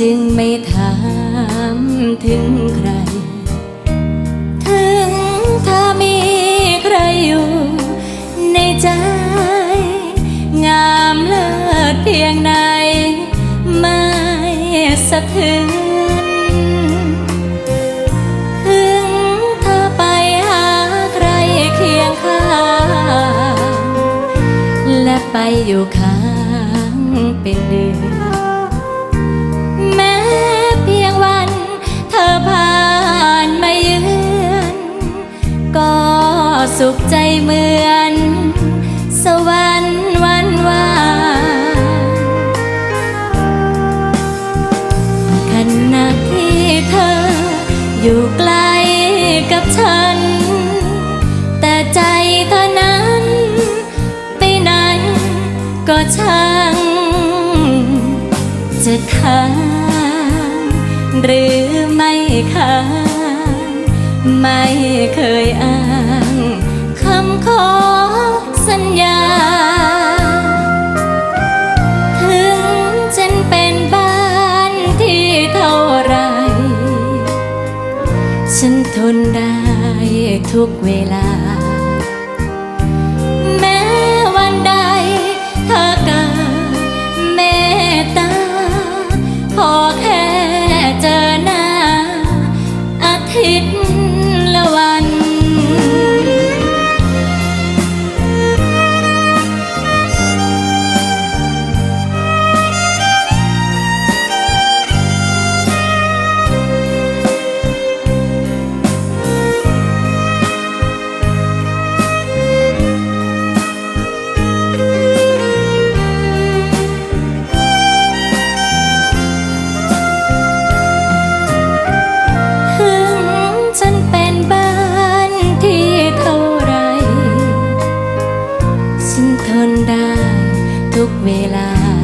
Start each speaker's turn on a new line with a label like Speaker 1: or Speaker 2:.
Speaker 1: จึงไม่ถามถึงใคร ถึงเธอมีใครอยู่ในใจ งามเลิศเพียงไหนไม่สะเทือนถึงเธอไปหาใครเคียงข้างและไปอยู่ข้างเป็นเดือน สุขใจเหมือน สวรรค์วันวานขณะที่เธอ อยู่ไกลกับฉัน แต่ใจเธอนั้น ไปไหนก็ช่างจะค้างหรือไม่ค้างไม่เคยอ้า ขอสัญญา ถึงฉันเป็นบ้านที่เท่าไร ฉันทนได้ทุกเวลา แม้วันใดเธอกิดเมตตาขอแค่เจอหน้าอาทิตย์ นได้ทุกเวลา